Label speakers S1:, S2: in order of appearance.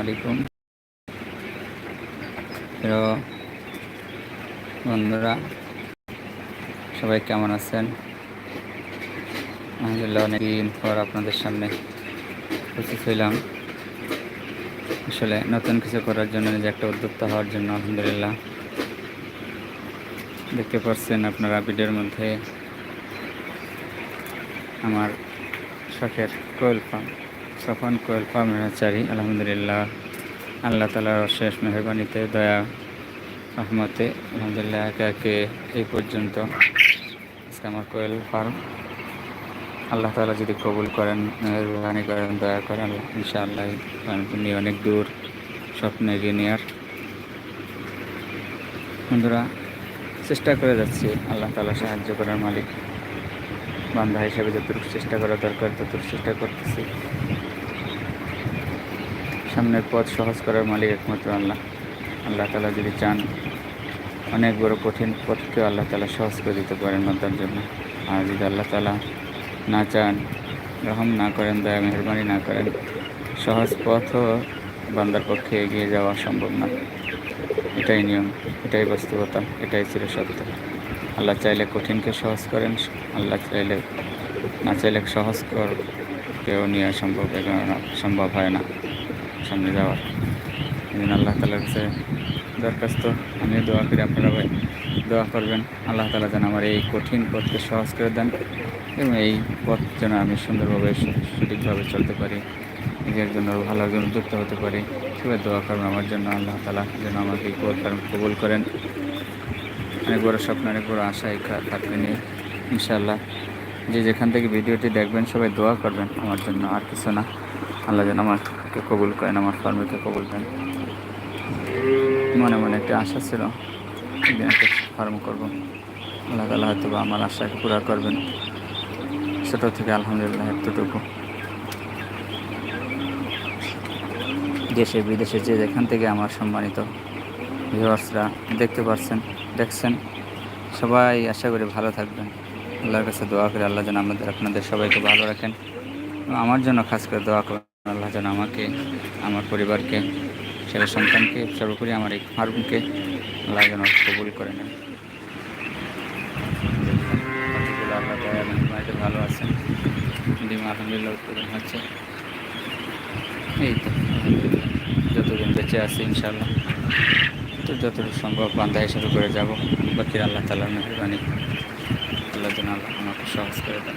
S1: আলাইকুম। বন্ধুরা, সবাই কেমন আছেন? আলহামদুলিল্লাহ, অনেকদিন পর আপনাদের সামনে উপস্থিত হইলাম। আসলে নতুন কিছু করার জন্য, নিজে একটা উদ্যোক্তা হওয়ার জন্য, আলহামদুলিল্লাহ। দেখতে পাচ্ছেন আপনারা ভিডিওর মধ্যে আমার শখের কোয়েল ফার্ম। সফন, কোয়েল ফার্মের চারি আলহামদুলিল্লাহ। আল্লাহ তালার অশেষ মেহরবানিতে, দয়া, রহমতে, আলহামদুলিল্লাহ, একে একে এই পর্যন্ত। আমার কোয়েল ফার্ম আল্লাহ তালা যদি কবুল করেন, মেহরবানি করেন, দয়া করেন, ইনশাআল্লাহ নিয়ে অনেক দূর, স্বপ্ন এগিয়ে নেওয়ার বন্ধুরা, চেষ্টা করে যাচ্ছি, আল্লাহ তালা সাহায্য করার মালিক। বান্ধা হিসাবে যতটুকু চেষ্টা করা দরকার, ততটুকু চেষ্টা করতেছি। সামনের পথ সহজ করার মালিক একমাত্র আল্লাহ। আল্লাহ তালা যদি চান, অনেক বড় কঠিন পথকেও আল্লাহ তালা সহজ করে দিতে পারেন বান্দার জন্য। আর যদি আল্লাহ তালা না চান, রহম না করেন, দয়া, মেহরবানি না করেন, সহজ পথও বান্দার পক্ষে এগিয়ে যাওয়া সম্ভব না। এটাই নিয়ম, এটাই বাস্তবতা, এটাই ছিল সত্য। আল্লাহ চাইলে কঠিনকে সহজ করেন, আল্লাহ চাইলে না চাইলে সহজ কর কেউ নেওয়া সম্ভব সম্ভব হয় না। সামনে যাওয়ার। জন্য আল্লাহ তালার কাছে দরখাস্ত। আমিও দোয়া করি আপনারা দোয়া করবেন। আল্লাহ তালা যেন আমার এই কঠিন পথকে সহজ করে দেন এবং এই পথ যেন আমি সুন্দরভাবে সঠিকভাবে চলতে পারি, নিজের জন্য ভালো একজন উদ্যুক্ত হতে পারি। সবাই দোয়া করবেন আমার জন্য। আল্লাহ তালা যেন আমাকে এই পথ কবুল করেন। অনেক বড় স্বপ্ন, অনেক বড় আশা এই থাকবে নিয়ে। ইনশাল্লাহ যে যেখান থেকে ভিডিওটি দেখবেন সবাই দোয়া করবেন আমার জন্য, আর কিছু না। আল্লাহ যেন আমাকে কবুল করেন, আমার ফার্মেকে কবুল করেন। মনে মনে একটা আশা ছিল, একদিন একটা ফার্ম করব। আল্লাহ তালা হয়তো বা আমার আশাকে পুরা করবেন। ছোটো থেকে আলহামদুলিল্লাহ এতটুকু। দেশে, বিদেশে যে যেখান থেকে আমার সম্মানিত ভিউয়ার্সরা দেখতে পাচ্ছেন দেখছেন, সবাই আশা করি ভালো থাকবেন। আল্লাহর কাছে দোয়া করে, আল্লাহ যেন আমাদের, আপনাদের সবাইকে ভালো রাখেন। আমার জন্য খাস করে দোয়া করেন। আল্লাহ যেন আমাকে, আমার পরিবারকে, ছেলে সন্তানকে, সর্বোপরি আমার এই ফার্মকে আল্লাহ যেন কবুল করে নেন। আল্লাহ ভালো আছেন। ডিম আলহামদুলিল্লাহ উৎপাদন হচ্ছে। এই তো যতদিন বেঁচে আছি ইনশাল্লাহ তো যতটুকু সম্ভব বান্ধা হিসেবে করে যাব। বাকির আল্লাহ তালার মেহরবানি। আল্লাহ যেন আল্লাহ আমাকে সহজ করে দেন।